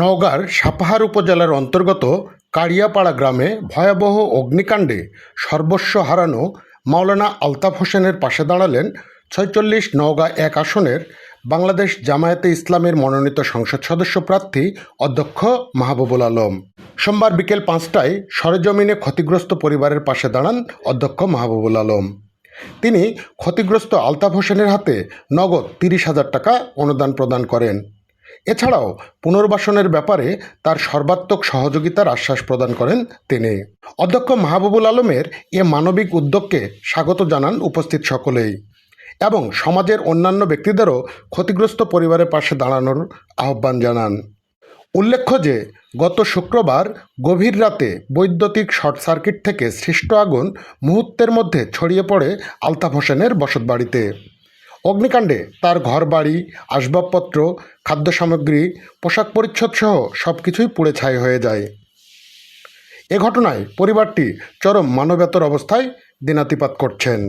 নওগাঁর সাপাহার উপজেলার অন্তর্গত কাড়িয়াপাড়া গ্রামে ভয়াবহ অগ্নিকাণ্ডে সর্বস্ব হারানো মাওলানা আলতাফ হোসেনের পাশে দাঁড়ালেন ছয়চল্লিশ নওগাঁ এক আসনের বাংলাদেশ জামায়াতে ইসলামের মনোনীত সংসদ সদস্য প্রার্থী অধ্যক্ষ মাহবুবুল আলম। সোমবার বিকেল পাঁচটায় সরেজমিনে ক্ষতিগ্রস্ত পরিবারের পাশে দাঁড়ান অধ্যক্ষ মাহবুবুল আলম। তিনি ক্ষতিগ্রস্ত আলতাফ হোসেনের হাতে নগদ তিরিশ হাজার টাকা অনুদান প্রদান করেন। এছাড়াও পুনর্বাসনের ব্যাপারে তার সর্বাত্মক সহযোগিতার আশ্বাস প্রদান করেন তিনি। অধ্যক্ষ মাহবুবুল আলমের এ মানবিক উদ্যোগকে স্বাগত জানান উপস্থিত সকলেই এবং সমাজের অন্যান্য ব্যক্তিদেরও ক্ষতিগ্রস্ত পরিবারের পাশে দাঁড়ানোর আহ্বান জানান। উল্লেখ্য যে, গত শুক্রবার গভীর রাতে বৈদ্যুতিক শর্ট সার্কিট থেকে সৃষ্ট আগুন মুহূর্তের মধ্যে ছড়িয়ে পড়ে আলতাফ হোসেনের বসতবাড়িতে। অগ্নিকাণ্ডে তার ঘর বাড়ি আসবাবপত্র খাদ্য সামগ্রী পোশাক পরিচ্ছদ সহ সব কিছুই পুড়ে ছাই হয়ে যায়। এ ঘটনায় পরিবারটি চরম মানবেতর অবস্থায় দিনাতিপাত করছেন।